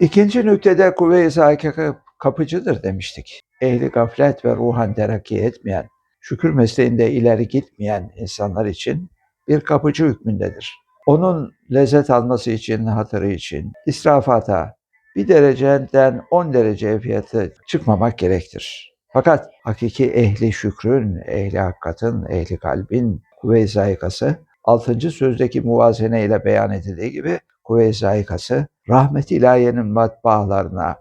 İkinci nüktede kuvve-i zâike kapıcıdır demiştik. Ehli gaflet ve ruhan terakki etmeyen, şükür mesleğinde ileri gitmeyen insanlar için bir kapıcı hükmündedir. Onun lezzet alması için, hatırı için, israfata bir dereceden 10 derece fiyatı çıkmamak gerektir. Fakat hakiki ehli şükrün, ehli hakikatin, ehli kalbin kuvve-i zayikası 6. sözdeki muvazene ile beyan edildiği gibi kuvve-i zayikası rahmet ilahiyenin matbaalarına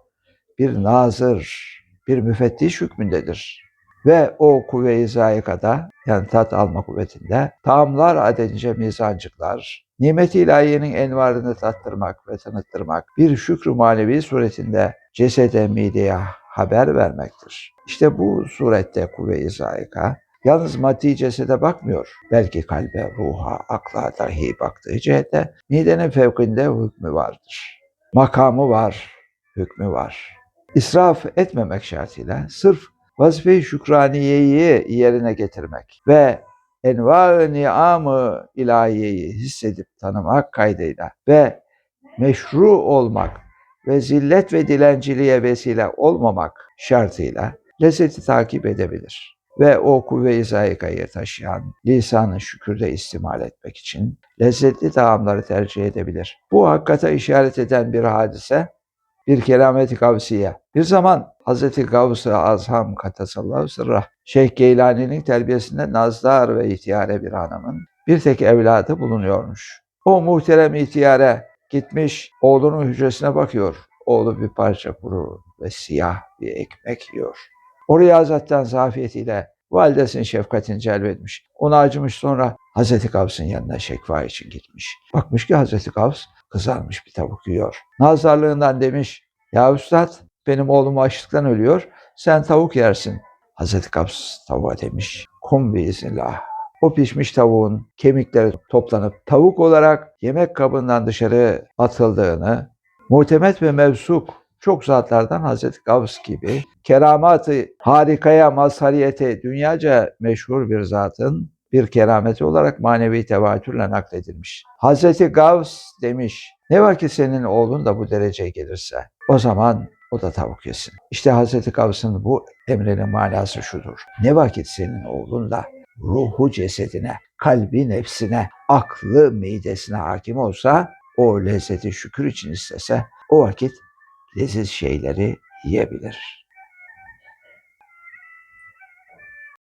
bir nazır, bir müfettiş hükmündedir. Ve o kuvve-i zayikada yani tat alma kuvvetinde taamlar adedince mizancıklar, nimet-i ilahiyenin envarını tattırmak ve tanıttırmak bir şükrü manevi suretinde cesede mideye haber vermektir. İşte bu surette kuvve-i zayika yalnız maddi cesede bakmıyor. Belki kalbe, ruha, akla dahi baktığı cihette midenin fevkinde hükmü vardır. Makamı var, hükmü var. İsraf etmemek şartıyla sırf vazife-i şükraniyeyi yerine getirmek ve enva-ı ni'am-ı ilahiyeyi hissedip tanımak kaydıyla ve meşru olmak ve zillet ve dilenciliğe vesile olmamak şartıyla lezzeti takip edebilir. Ve o kuvve-i zayikayı taşıyan lisan-ı şükürde istimal etmek için lezzetli taamları tercih edebilir. Bu hakikata işaret eden bir hadise bir keramet-i kavsiye. Bir zaman Hazreti Gavs-ı Azam Katasallahu sırrah Şeyh Geylani'nin terbiyesinde nazdar ve ihtiyare bir hanımın bir tek evladı bulunuyormuş. O muhterem ihtiyare gitmiş oğlunun hücresine bakıyor. Oğlu bir parça kuru ve siyah bir ekmek yiyor. Oraya Hazretten zafiyetiyle validesinin şefkatini celbetmiş. Ona acımış sonra Hazreti Gavs'ın yanına şekva için gitmiş. Bakmış ki Hazreti Gavs kızarmış bir tavuk yiyor. Nazarlığından demiş, ya üstad benim oğlum açlıktan ölüyor, sen tavuk yersin. Hazreti Gavs tavuğa demiş, kum biiznillah. O pişmiş tavuğun kemikleri toplanıp tavuk olarak yemek kabından dışarı atıldığını, muhtemet ve mevsuk çok zatlardan Hazreti Gavs gibi keramatı harikaya mazhariyete dünyaca meşhur bir zatın bir kerameti olarak manevi tevatürle nakledilmiş. Hazreti Gavs demiş, ne vakit senin oğlun da bu dereceye gelirse o zaman o da tavuk yesin. İşte Hazreti Gavs'ın bu emrinin manası şudur. Ne vakit senin oğlun da ruhu cesedine, kalbi nefsine, aklı midesine hakim olsa, o lezzeti şükür için istese, o vakit leziz şeyleri yiyebilir.